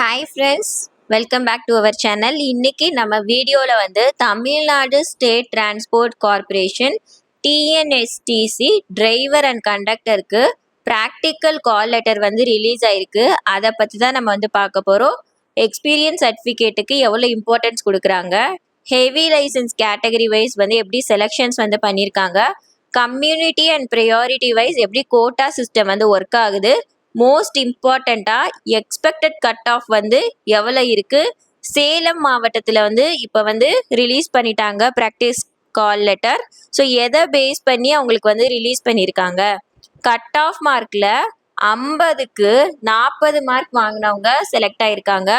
Hi friends welcome back to our channel இன்னைக்கு நம்ம வீடியோவில் வந்து Tamil Nadu state transport corporation TNSTC driver and கண்டக்டருக்கு practical call letter வந்து release ஆயிருக்கு. அதை பற்றி தான் நம்ம வந்து பார்க்க போகிறோம் எக்ஸ்பீரியன்ஸ் சர்டிஃபிகேட்டுக்கு எவ்வளோ இம்பார்ட்டன்ஸ் கொடுக்குறாங்க? ஹெவி லைசன்ஸ் கேட்டகரி வைஸ் வந்து எப்படி செலெக்ஷன்ஸ் வந்து பண்ணியிருக்காங்க? கம்யூனிட்டி அண்ட் ப்ரையாரிட்டி வைஸ் எப்படி கோட்டா சிஸ்டம் வந்து ஒர்க் ஆகுது? மோஸ்ட் இம்பார்ட்டண்ட்டாக எக்ஸ்பெக்டட் கட் ஆஃப் வந்து எவ்வளோ இருக்குது சேலம் மாவட்டத்தில் வந்து இப்போ வந்து ரிலீஸ் பண்ணிட்டாங்க ப்ராக்டிஸ் கால் லெட்டர் ஸோ எதை பேஸ் பண்ணி அவங்களுக்கு வந்து ரிலீஸ் பண்ணியிருக்காங்க கட் ஆஃப் மார்க்கில் ஐம்பதுக்கு நாற்பது மார்க் வாங்கினவங்க செலக்ட் ஆயிருக்காங்க.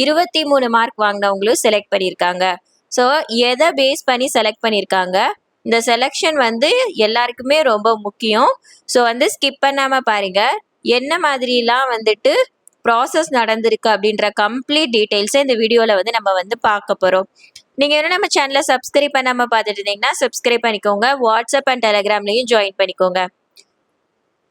இருபத்தி மூணு மார்க் வாங்கினவங்களும் செலக்ட் பண்ணியிருக்காங்க ஸோ எதை பேஸ் பண்ணி செலக்ட் பண்ணியிருக்காங்க இந்த செலெக்ஷன் வந்து எல்லாருக்குமே ரொம்ப முக்கியம். ஸோ வந்து ஸ்கிப் பண்ணாமல் பாருங்கள் என்ன மாதிரிலாம் வந்துட்டு ப்ராசஸ் நடந்திருக்கு அப்படின்ற கம்ப்ளீட் டீட்டெயில்ஸை இந்த வீடியோவில் வந்து நம்ம வந்து பார்க்க போகிறோம் நீங்கள் என்ன நம்ம சேனலை சப்ஸ்கிரைப் பண்ணாமல் பார்த்துட்டு இருந்தீங்கன்னா சப்ஸ்கிரைப் பண்ணிக்கோங்க. வாட்ஸ்அப் அண்ட் டெலகிராம்லையும் ஜாயின் பண்ணிக்கோங்க.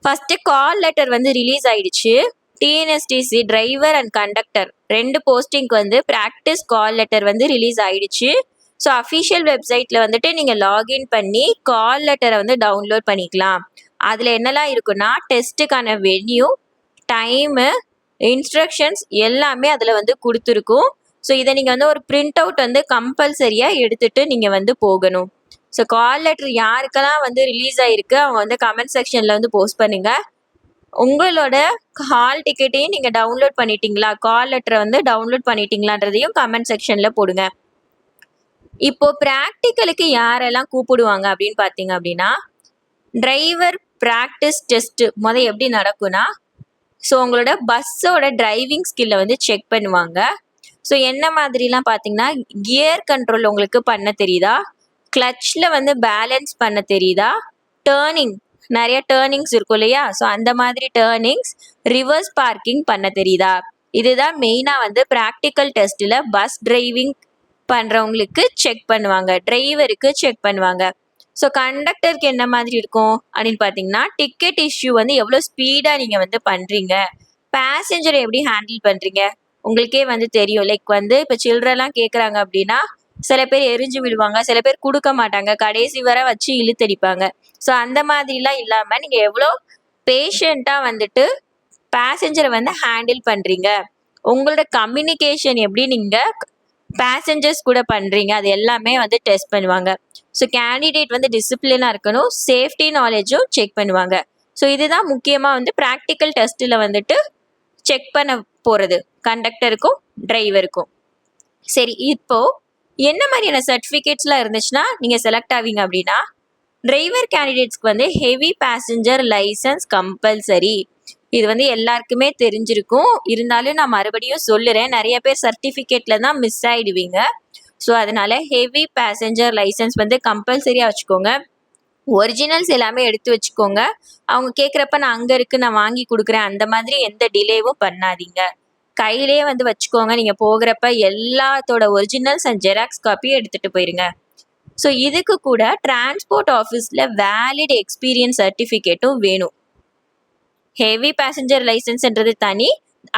ஃபஸ்ட்டு கால் லெட்டர் வந்து ரிலீஸ் ஆயிடுச்சு. டிஎன்எஸ்டிசி டிரைவர் அண்ட் கண்டக்டர் ரெண்டு போஸ்டிங்க்கு வந்து ப்ராக்டிஸ் கால் லெட்டர் வந்து ரிலீஸ் ஆயிடுச்சு. ஸோ அஃபிஷியல் வெப்சைட்டில் வந்துட்டு நீங்கள் லாகின் பண்ணி கால் லெட்டரை வந்து டவுன்லோட் பண்ணிக்கலாம். அதில் என்னெல்லாம் இருக்குன்னா டெஸ்ட்டுக்கான வென்யூ டைமு இன்ஸ்ட்ரக்ஷன்ஸ் எல்லாமே அதில் வந்து கொடுத்துருக்கும். ஸோ இதை நீங்கள் வந்து ஒரு பிரிண்ட் அவுட் வந்து கம்பல்சரியாக எடுத்துகிட்டு நீங்கள் வந்து போகணும். ஸோ கால் லெட்டர் யாருக்கெல்லாம் வந்து ரிலீஸ் ஆகிருக்கு அவங்க வந்து கமெண்ட் செக்ஷனில் வந்து போஸ்ட் பண்ணுங்கள் உங்களோட ஹால் டிக்கெட்டையும் நீங்கள் டவுன்லோட் பண்ணிட்டீங்களா? கால் லெட்டரை வந்து டவுன்லோட் பண்ணிட்டீங்களான்றதையும் கமெண்ட் செக்ஷனில் போடுங்க. இப்போ ப்ராக்டிக்கலுக்கு யாரெல்லாம் கூப்பிடுவாங்க அப்படின்னு பார்த்தீங்க அப்படின்னா டிரைவர் ப்ராக்டிஸ் டெஸ்ட் முத எப்படி நடக்கும்னா ஸோ உங்களோட பஸ்ஸோட டிரைவிங் ஸ்கில்லை வந்து செக் பண்ணுவாங்க. ஸோ என்ன மாதிரிலாம் பார்த்தீங்கன்னா கியர் கண்ட்ரோல் உங்களுக்கு பண்ண தெரியுதா? கிளச்சில் வந்து பேலன்ஸ் பண்ண தெரியுதா? டேர்னிங் நிறைய டேர்னிங்ஸ் இருக்கும் இல்லையா? ஸோ அந்த மாதிரி டேர்னிங்ஸ் ரிவர்ஸ் பார்க்கிங் பண்ண தெரியுதா? இதுதான் மெயினாக வந்து ப்ராக்டிக்கல் டெஸ்ட்டில் பஸ் டிரைவிங் பண்ணுறவங்களுக்கு செக் பண்ணுவாங்க. டிரைவருக்கு செக் பண்ணுவாங்க. ஸோ கண்டக்டருக்கு என்ன மாதிரி இருக்கும் அப்படின்னு பார்த்தீங்கன்னா டிக்கெட் இஷ்யூ வந்து எவ்வளோ ஸ்பீடாக நீங்கள் வந்து பண்ணுறீங்க பேசஞ்சரை எப்படி ஹேண்டில் பண்ணுறீங்க உங்களுக்கே வந்து தெரியும். லைக் வந்து இப்போ சில்ட்ரெல்லாம் கேட்குறாங்க அப்படின்னா சில பேர் எரிஞ்சு விடுவாங்க சில பேர் கொடுக்க மாட்டாங்க. கடைசி வரை வச்சு இழுத்தடிப்பாங்க. ஸோ அந்த மாதிரிலாம் இல்லாமல் நீங்கள் எவ்வளோ பேஷண்ட்டாக வந்துட்டு பேசஞ்சரை வந்து ஹேண்டில் பண்ணுறீங்க உங்களோட கம்யூனிகேஷன் எப்படி நீங்கள் பேசஞ்சர்ஸ் கூட பண்ணுறீங்க அது எல்லாமே வந்து டெஸ்ட் பண்ணுவாங்க. ஸோ கேண்டிடேட் வந்து டிசிப்ளினாக இருக்கணும் சேஃப்டி நாலேஜும் செக் பண்ணுவாங்க. ஸோ இதுதான் முக்கியமாக வந்து ப்ராக்டிக்கல் டெஸ்ட்டில் வந்துட்டு செக் பண்ண போகிறது கண்டக்டருக்கும் டிரைவருக்கும் சரி இப்போது என்ன மாதிரியான சர்டிஃபிகேட்ஸ்லாம் இருந்துச்சுன்னா நீங்கள் செலக்ட் ஆவீங்க அப்படின்னா டிரைவர் கேண்டிடேட்ஸ்க்கு வந்து ஹெவி பேசஞ்சர் லைசன்ஸ் கம்பல்சரி இது வந்து எல்லாருக்குமே தெரிஞ்சிருக்கும். இருந்தாலும் நான் மறுபடியும் சொல்லுறேன். நிறைய பேர் சர்டிஃபிகேட்ல தான் மிஸ் ஆயிடுவீங்க. ஸோ அதனால ஹெவி பேசஞ்சர் லைசன்ஸ் வந்து கம்பல்சரியாக வச்சுக்கோங்க. ஒரிஜினல்ஸ் எல்லாமே எடுத்து வச்சுக்கோங்க. அவங்க கேட்குறப்ப நான் அங்கே இருக்கு நான் வாங்கி கொடுக்குறேன். அந்த மாதிரி எந்த டிலேவும் பண்ணாதீங்க. கையிலே வந்து வச்சுக்கோங்க. நீங்கள் போகிறப்ப எல்லாத்தோட ஒரிஜினல்ஸ் அண்ட் ஜெராக்ஸ் காப்பியும் எடுத்துகிட்டு போயிருங்க. ஸோ இதுக்கு கூட டிரான்ஸ்போர்ட் ஆஃபீஸில் வேலிட் எக்ஸ்பீரியன்ஸ் சர்டிஃபிகேட்டும் வேணும். ஹெவி பேசஞ்சர் லைசன்ஸ்ன்றது தனி.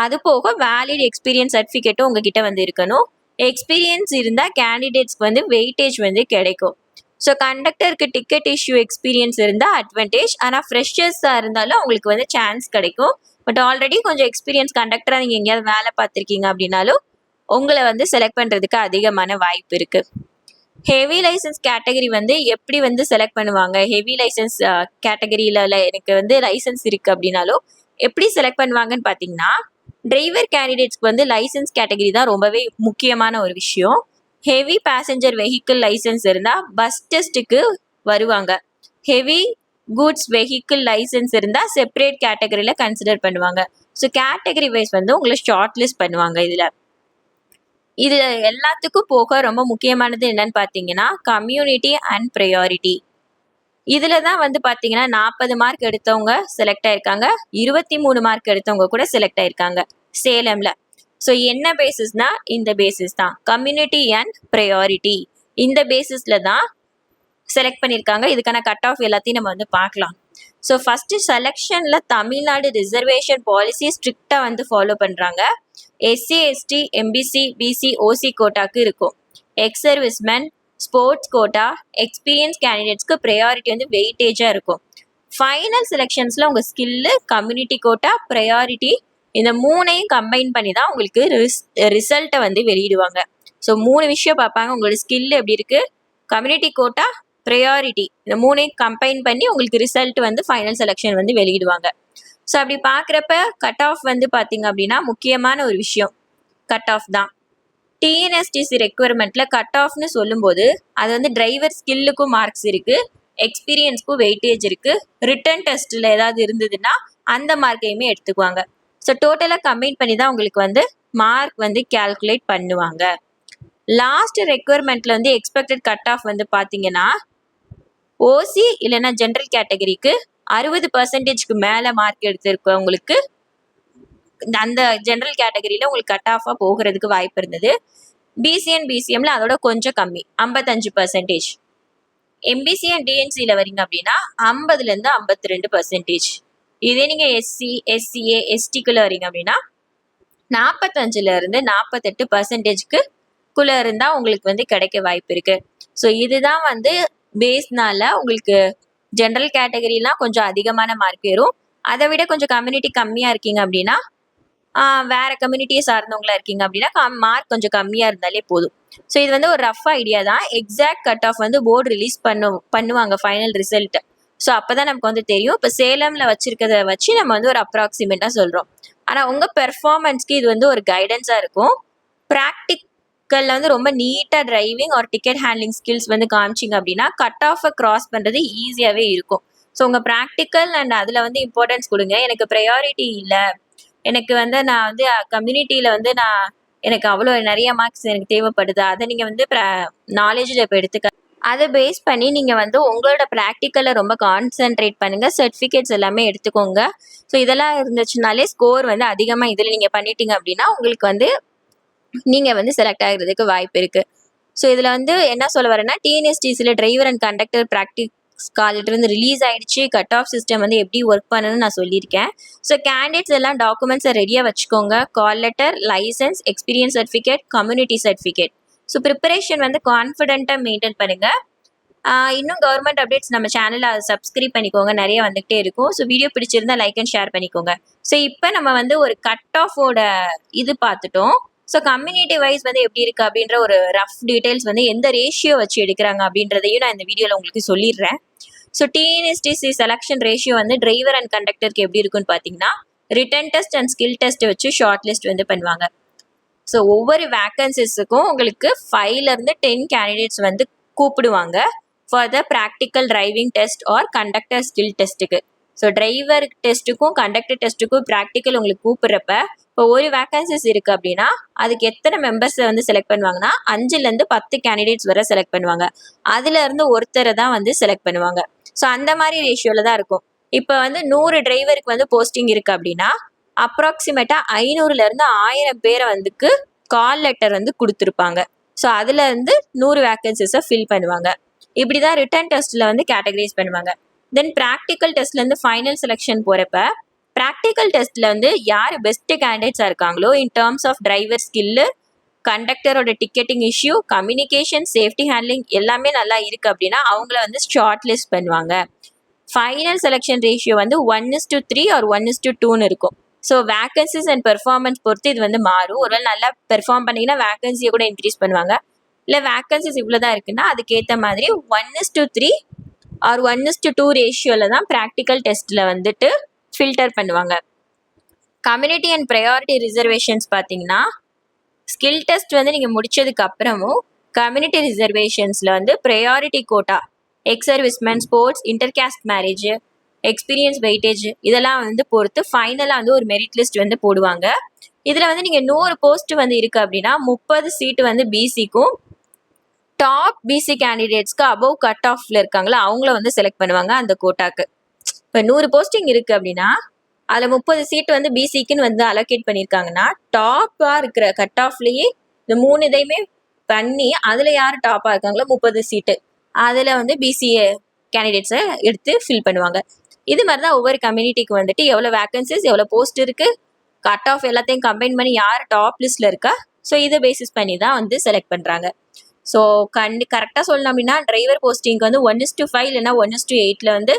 அது போக வேலிட் எக்ஸ்பீரியன்ஸ் சர்டிஃபிகேட்டும் உங்ககிட்ட வந்து இருக்கணும். எக்ஸ்பீரியன்ஸ் இருந்தால் கேண்டிடேட்ஸ்க்கு வந்து வெயிட்டேஜ் வந்து கிடைக்கும். ஸோ கண்டக்டருக்கு டிக்கெட் இஷ்யூ எக்ஸ்பீரியன்ஸ் இருந்தால் அட்வான்டேஜ் ஆனால் ஃப்ரெஷர்ஸாக இருந்தாலும் அவங்களுக்கு வந்து சான்ஸ் கிடைக்கும். பட் ஆல்ரெடி கொஞ்சம் எக்ஸ்பீரியன்ஸ் கண்டக்டராக நீங்கள் எங்கேயாவது வேலை பார்த்துருக்கீங்க அப்படின்னாலும் உங்களை வந்து செலக்ட் பண்ணுறதுக்கு அதிகமான வாய்ப்பு இருக்குது ஹெவி லைசன்ஸ் கேட்டகரி வந்து எப்படி வந்து செலக்ட் பண்ணுவாங்க? ஹெவி லைசன்ஸ் கேட்டகரியில் எனக்கு வந்து லைசன்ஸ் இருக்குது அப்படின்னாலும் எப்படி செலக்ட் பண்ணுவாங்கன்னு பார்த்தீங்கன்னா டிரைவர் கேண்டிடேட்ஸ்க்கு வந்து லைசன்ஸ் கேட்டகரி தான் ரொம்பவே முக்கியமான ஒரு விஷயம். ஹெவி பேசஞ்சர் வெஹிக்கிள் லைசன்ஸ் இருந்தால் பஸ் டெஸ்ட்டுக்கு வருவாங்க. ஹெவி கூட்ஸ் வெஹிக்கிள் லைசன்ஸ் இருந்தால் செப்பரேட் கேட்டகரியில் கன்சிடர் பண்ணுவாங்க. ஸோ கேட்டகரி வைஸ் வந்து உங்களை ஷார்ட் லிஸ்ட் பண்ணுவாங்க இதில். இது எல்லாத்துக்கும் போக ரொம்ப முக்கியமானது என்னன்னு பார்த்தீங்கன்னா கம்யூனிட்டி அண்ட் ப்ரையாரிட்டி இதில் தான் வந்து பார்த்தீங்கன்னா நாற்பது மார்க் எடுத்தவங்க செலக்ட் ஆயிருக்காங்க. இருபத்தி மூணு மார்க் எடுத்தவங்க கூட செலக்ட் ஆயிருக்காங்க. சேலமில். ஸோ என்ன பேசிஸ்னா இந்த பேசிஸ் தான். கம்யூனிட்டி அண்ட் ப்ரையாரிட்டி இந்த பேசிஸில் தான் செலக்ட் பண்ணியிருக்காங்க. இதுக்கான கட் ஆஃப் எல்லாத்தையும் நம்ம வந்து பார்க்கலாம். ஸோ ஃபஸ்ட்டு செலெக்ஷனில் தமிழ்நாடு ரிசர்வேஷன் பாலிசி ஸ்ட்ரிக்டாக வந்து ஃபாலோ பண்ணுறாங்க SC ST MBC BC OC கோட்டாக்கு இருக்கும். Ex serviceman sports quota experience கேண்டிடேட்ஸ்க்கு priority வந்து வெயிட்டேஜாக இருக்கும். ஃபைனல் செலெக்ஷன்ஸில் உங்கள் ஸ்கில்லு கம்யூனிட்டி கோட்டா ப்ரையாரிட்டி இந்த மூணையும் கம்பைன் பண்ணி தான் உங்களுக்கு ரிஸ் ரிசல்ட்டை வந்து வெளியிடுவாங்க. ஸோ மூணு விஷயம் பார்ப்பாங்க. உங்களோட ஸ்கில் எப்படி இருக்குது கம்யூனிட்டி கோட்டா ப்ரையாரிட்டி இந்த மூணையும் கம்பைன் பண்ணி உங்களுக்கு ரிசல்ட் வந்து ஃபைனல் செலெக்ஷன் வந்து வெளியிடுவாங்க. ஸோ அப்படி பார்க்குறப்ப கட் ஆஃப் வந்து பார்த்தீங்க அப்படின்னா முக்கியமான ஒரு விஷயம். கட் ஆஃப் தான். டிஎன்எஸ்டிசி ரெக்குவயர்மெண்ட்டில் கட் ஆஃப்னு சொல்லும்போது அது வந்து டிரைவர் ஸ்கில்லுக்கும் மார்க்ஸ் இருக்குது எக்ஸ்பீரியன்ஸ்க்கும் வெயிட்டேஜ் இருக்குது ரிட்டன் டெஸ்ட்டில் ஏதாவது இருந்ததுன்னா அந்த மார்க்கையுமே எடுத்துக்குவாங்க. ஸோ டோட்டலாக கம்பைன் பண்ணி தான் உங்களுக்கு வந்து மார்க் வந்து கேல்குலேட் பண்ணுவாங்க. லாஸ்ட் ரெக்குவயர்மெண்ட்டில் வந்து எக்ஸ்பெக்டட் கட் ஆஃப் வந்து பார்த்தீங்கன்னா ஓசி இல்லைன்னா ஜென்ரல் கேட்டகரிக்கு அறுபது பர்சன்டேஜ்க்கு மேலே மார்க் எடுத்திருக்கவங்களுக்கு அந்த ஜென்ரல் கேட்டகரியில் உங்களுக்கு கட் ஆஃபாக போகிறதுக்கு வாய்ப்பு இருந்தது. பிசிஎன் பிசிஎம்ல அதோட கொஞ்சம் கம்மி ஐம்பத்தஞ்சு பர்சன்டேஜ் எம்பிசி அண்ட் டிஎன்சியில் வரீங்க அப்படின்னா ஐம்பதுலேருந்து ஐம்பத்தி ரெண்டு பர்சன்டேஜ் இதே நீங்கள் எஸ்சி எஸ்சிஏ எஸ்டிக்குள்ளே வரீங்க அப்படின்னா நாற்பத்தஞ்சுலேருந்து நாற்பத்தெட்டு பர்சன்டேஜ்க்கு குள்ளே இருந்தால் உங்களுக்கு வந்து கிடைக்க வாய்ப்பு இருக்குது ஸோ இதுதான் வந்து பேஸ்னால உங்களுக்கு ஜென்ரல் கேட்டகரிலாம் கொஞ்சம் அதிகமான மார்க் வரும் அதை விட கொஞ்சம் கம்யூனிட்டி கம்மியாக இருக்கீங்க அப்படின்னா வேற கம்யூனிட்டியை சார்ந்தவங்களா இருக்கீங்க அப்படின்னா மார்க் கொஞ்சம் கம்மியாக இருந்தாலே போதும். ஸோ இது வந்து ஒரு ரஃப் ஐடியா தான். எக்ஸாக்ட் கட் ஆஃப் வந்து போர்டு ரிலீஸ் பண்ணு பண்ணுவாங்க ஃபைனல் ரிசல்ட் ஸோ அப்போ தான் நமக்கு வந்து தெரியும். இப்போ சேலமில் வச்சிருக்கிறத வச்சு நம்ம வந்து ஒரு அப்ராக்சிமேட்டாக சொல்கிறோம் ஆனால் உங்கள் பெர்ஃபார்மன்ஸ்க்கு இது வந்து ஒரு கைடன்ஸாக இருக்கும். ப்ராக்டிக் ப்ராக்டிக்கலில் வந்து ரொம்ப நீட்டாக டிரைவிங் ஒரு டிக்கெட் ஹேண்ட்லிங் ஸ்கில்ஸ் வந்து காமிச்சிங்க அப்படின்னா கட் ஆஃபை கிராஸ் பண்ணுறது ஈஸியாகவே இருக்கும். ஸோ உங்கள் ப்ராக்டிக்கல் அண்ட் அதில் வந்து இம்பார்ட்டன்ஸ் கொடுங்க. எனக்கு ப்ரையாரிட்டி இல்லை. எனக்கு வந்து நான் வந்து கம்யூனிட்டியில் வந்து நான் எனக்கு அவ்வளோ நிறைய மார்க்ஸ் எனக்கு தேவைப்படுது. அதை நீங்கள் வந்து நாலேஜில் இப்போ எடுத்துக்க அதை பேஸ் பண்ணி நீங்கள் வந்து உங்களோட ப்ராக்டிக்கலை ரொம்ப கான்சென்ட்ரேட் பண்ணுங்கள் சர்டிஃபிகேட்ஸ் எல்லாமே எடுத்துக்கோங்க. ஸோ இதெல்லாம் இருந்துச்சுனாலே ஸ்கோர் வந்து அதிகமாக இதில் நீங்கள் பண்ணிட்டீங்க அப்படின்னா உங்களுக்கு வந்து நீங்கள் வந்து செலக்ட் ஆகிறதுக்கு வாய்ப்பு இருக்குது ஸோ இதில் வந்து என்ன சொல்ல வரேன்னா டிஎன்எஸ்டிசியில் டிரைவர் அண்ட் கண்டக்டர் ப்ராக்டிஸ் காலிட்டிருந்து ரிலீஸ் ஆயிடுச்சு. கட் ஆஃப் சிஸ்டம் வந்து எப்படி ஒர்க் பண்ணணும்னு நான் சொல்லியிருக்கேன். ஸோ கேண்டிடேட்ஸ் எல்லாம் டாக்குமெண்ட்ஸை ரெடியாக வச்சுக்கோங்க. Call letter licence experience certificate community certificate so preparation வந்து கான்ஃபிடென்ட்டாக மெயின்டைன் பண்ணுங்கள் இன்னும் கவர்மெண்ட் அப்டேட்ஸ் நம்ம சேனலில் அதை சப்ஸ்கிரைப் பண்ணிக்கோங்க. நிறைய வந்துகிட்டே இருக்கும். ஸோ வீடியோ பிடிச்சிருந்தா லைக் அண்ட் ஷேர் பண்ணிக்கோங்க. ஸோ இப்போ நம்ம வந்து ஒரு கட் ஆஃபோட இது பார்த்துட்டோம். ஸோ கம்யூனிட்டி வைஸ் வந்து எப்படி இருக்கு அப்படின்ற ஒரு ரஃப் டீடைல்ஸ் வந்து எந்த ரேஷியோ வச்சு எடுக்கிறாங்க அப்படின்றதையும் நான் இந்த வீடியோவில் உங்களுக்கு சொல்லிடுறேன். ஸோ டிஎன்எஸ்டிசி செலெக்ஷன் ரேஷியோ வந்து டிரைவர் அண்ட் கண்டக்டருக்கு எப்படி இருக்குன்னு பார்த்தீங்கன்னா written test and skill test வச்சு ஷார்ட் லிஸ்ட் வந்து பண்ணுவாங்க. ஸோ ஒவ்வொரு வேக்கன்சிஸுக்கும் உங்களுக்கு ஃபைவ்லேருந்து டென் கேண்டிடேட்ஸ் வந்து கூப்பிடுவாங்க. For the practical driving test or conductor skill டெஸ்ட்டுக்கு ஸோ டிரைவர் டெஸ்ட்டுக்கும் கண்டக்டர் டெஸ்ட்டுக்கும் ப்ராக்டிக்கல் உங்களுக்கு கூப்பிட்றப்ப இப்போ ஒரு வேக்கன்சிஸ் இருக்குது அப்படின்னா அதுக்கு எத்தனை மெம்பர்ஸை வந்து செலக்ட் பண்ணுவாங்கன்னா அஞ்சுலேருந்து பத்து கேண்டிடேட்ஸ் வரை செலக்ட் பண்ணுவாங்க. அதுலேருந்து ஒருத்தரை தான் வந்து செலக்ட் பண்ணுவாங்க. ஸோ அந்த மாதிரி ரேஷியோவில் தான் இருக்கும். இப்போ வந்து நூறு டிரைவருக்கு வந்து போஸ்டிங் இருக்குது அப்படின்னா அப்ராக்சிமேட்டாக ஐநூறுலேருந்து ஆயிரம் பேரை வந்துக்கு கால் லெட்டர் வந்து கொடுத்துருப்பாங்க. ஸோ அதுலேருந்து நூறு வேக்கன்சிஸை ஃபில் பண்ணுவாங்க. இப்படி தான் ரிட்டர்ன் டெஸ்ட்டில் வந்து கேட்டகரைஸ் பண்ணுவாங்க. தென் ப்ராக்டிக்கல் டெஸ்ட்லேருந்து ஃபைனல் செலெக்ஷன் போகிறப்ப ப்ராக்டிக்கல் டெஸ்ட்டில் வந்து யார் பெஸ்ட்டு கேண்டிடேட்ஸாக இருக்காங்களோ in terms of driver skill கண்டக்டரோட ticketing issue communication safety handling எல்லாமே நல்லா இருக்குது அப்படின்னா அவங்கள வந்து ஷார்ட் லிஸ்ட் பண்ணுவாங்க. ஃபைனல் செலெக்ஷன் ரேஷியோ வந்து one is to three or one is to டூன்னு இருக்கும். ஸோ வேக்கன்சிஸ் அண்ட் பெர்ஃபார்மன்ஸ் பொறுத்து இது வந்து மாறும். ஒருவேளை நல்லா பெர்ஃபார்ம் பண்ணிங்கன்னா வேக்கன்சியை கூட இன்க்ரீஸ் பண்ணுவாங்க. இல்லை வேக்கன்சிஸ் இவ்வளோ தான் இருக்குன்னா அதுக்கேற்ற மாதிரி one is to three or one is to two ரேஷியோவில் தான் ப்ராக்டிக்கல் டெஸ்ட்டில் வந்துட்டு ஃபில்டர் பண்ணுவாங்க. கம்யூனிட்டி அண்ட் ப்ரையாரிட்டி ரிசர்வேஷன்ஸ் பார்த்தீங்கன்னா ஸ்கில் டெஸ்ட் வந்து நீங்கள் முடித்ததுக்கு அப்புறமும் கம்யூனிட்டி ரிசர்வேஷன்ஸில் வந்து priority quota ex serviceman sports intercaste marriage experience weightage இதெல்லாம் வந்து பொறுத்து ஃபைனலாக வந்து ஒரு மெரிட் லிஸ்ட் வந்து போடுவாங்க. இதில் வந்து நீங்கள் நூறு போஸ்ட் வந்து இருக்குது அப்படின்னா முப்பது சீட்டு வந்து பிசிக்கும் டாப் பிசி கேண்டிடேட்ஸ்க்கு அபவ் கட் ஆஃப்ல இருக்காங்களா அவங்கள வந்து செலக்ட் பண்ணுவாங்க அந்த கோட்டாக்கு இப்போ நூறு போஸ்டிங் இருக்குது அப்படின்னா அதில் முப்பது சீட் வந்து பிசிக்குன்னு வந்து அலோகேட் பண்ணியிருக்காங்கன்னா டாப்பாக இருக்கிற கட் ஆஃப்லேயே இந்த மூணு இதையுமே பண்ணி அதில் யார் டாப்பாக இருக்காங்களோ முப்பது சீட்டு அதில் வந்து பிசிஏ கேண்டிடேட்ஸை எடுத்து ஃபில் பண்ணுவாங்க. இது மாதிரி தான் ஒவ்வொரு கம்யூனிட்டிக்கு வந்துட்டு எவ்வளோ வேக்கன்சிஸ் எவ்வளோ போஸ்ட் இருக்குது கட் ஆஃப் எல்லாத்தையும் கம்பைன் பண்ணி யார் டாப் லிஸ்ட்டில் இருக்கா ஸோ இதை பேசிஸ் பண்ணி தான் வந்து செலக்ட் பண்ணுறாங்க ஸோ கண்டு கரெக்டாக சொல்லணும் அப்படின்னா டிரைவர் போஸ்டிங்க்கு வந்து ஒன் இஸ் டு ஃபைவ் இல்லைன்னா ஒன் இஸ் டு எயிட்டில் வந்து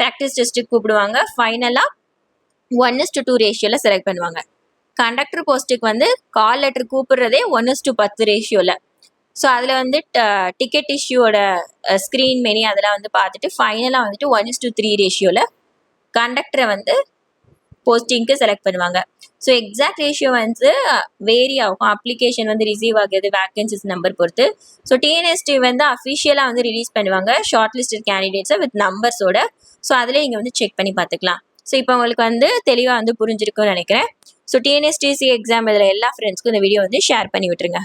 ப்ராக்டிஸ் டெஸ்ட்டுக்கு கூப்பிடுவாங்க. ஃபைனலாக ஒன் இஸ் டு டூ ரேஷியோவில் செலக்ட் பண்ணுவாங்க. கண்டக்டர் போஸ்ட்டுக்கு வந்து கால் லெட்டர் கூப்பிடுறதே ஒன் இஸ் டு பத்து ரேஷியோவில் ஸோ அதில் வந்து டிக்கெட் இஷ்யூவோட ஸ்க்ரீன் மெனி அதெல்லாம் வந்து பார்த்துட்டு ஃபைனலாக வந்துட்டு ஒன் இஸ் டு த்ரீ ரேஷியோவில் கண்டக்டரை வந்து போஸ்டிங்க்கு செலக்ட் பண்ணுவாங்க. ஸோ எக்ஸாக்ட் ரேஷியோ வந்து வேரி ஆகும். அப்ளிகேஷன் வந்து ரிசீவ் ஆகுது வேக்கன்சிஸ் நம்பர் பொறுத்து. ஸோ டிஎன்எஸ்டி வந்து அஃபிஷியலாக வந்து ரிலீஸ் பண்ணுவாங்க. ஷார்ட் லிஸ்டட் கேண்டிடேட்ஸை வித் நம்பர்ஸோட ஸோ அதில் நீங்கள் வந்து செக் பண்ணி பார்த்துக்கலாம் ஸோ இப்போ உங்களுக்கு வந்து தெளிவாக வந்து புரிஞ்சிருக்கும்னு நினைக்கிறேன். ஸோ டிஎன்எஸ்டிசி எக்ஸாம் இதில் எல்லா ஃப்ரெண்ட்ஸ்க்கும் இந்த வீடியோ வந்து ஷேர் பண்ணி விட்டுருங்க.